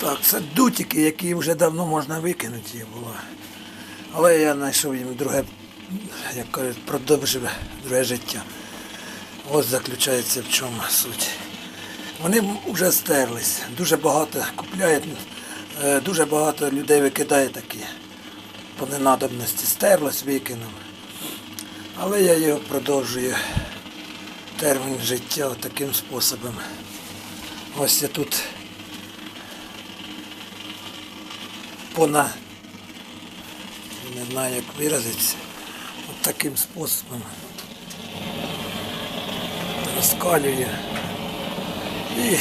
Так, це дутики, які вже давно можна викинути було. Але я знайшов їм друге, як кажуть, продовжив друге життя. Ось заключається в чому суть. Вони вже стерлись. Дуже багато купляють, е, дуже багато людей викидає такі по ненадобності. Стерлось, викинув. Але я його продовжую термін життя таким способом. Ось я тут пона не знаю як виразитися. От таким способом розкалюю і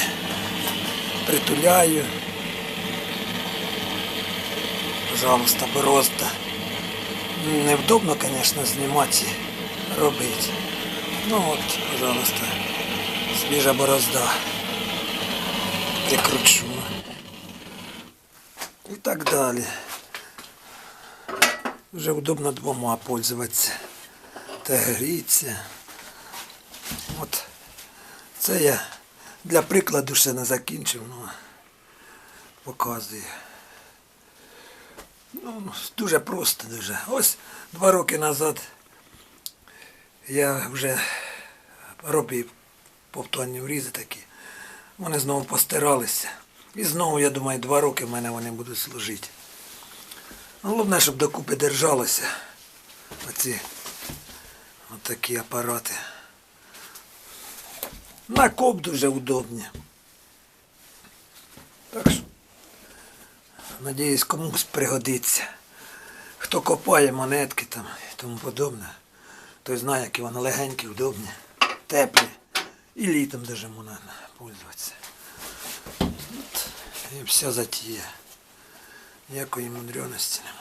притуляю. Пожалуйста, борозда. Невдобно, звісно, знімати робити. Ну от, пожалуйста, свіжа борозда. Прикручу. І так далі. Вже удобно двома пользуватися. Та гріться. От це я для прикладу ще не закінчив, ну показую. Ну, дуже просто дуже. Ось два роки назад я вже робив повторні врізи такі. Вони знову постиралися. І знову, я думаю, два роки в мене вони будуть служити. Головне, щоб докупи держалося. Оці отакі апарати. На коп дуже удобні. Так що, надіюсь, комусь пригодиться. Хто копає монетки там і тому подобне, той знає, які вони легенькі, удобні, теплі. І літом даже можна пользуватися. І вся затія. Ніякої мудреності немає.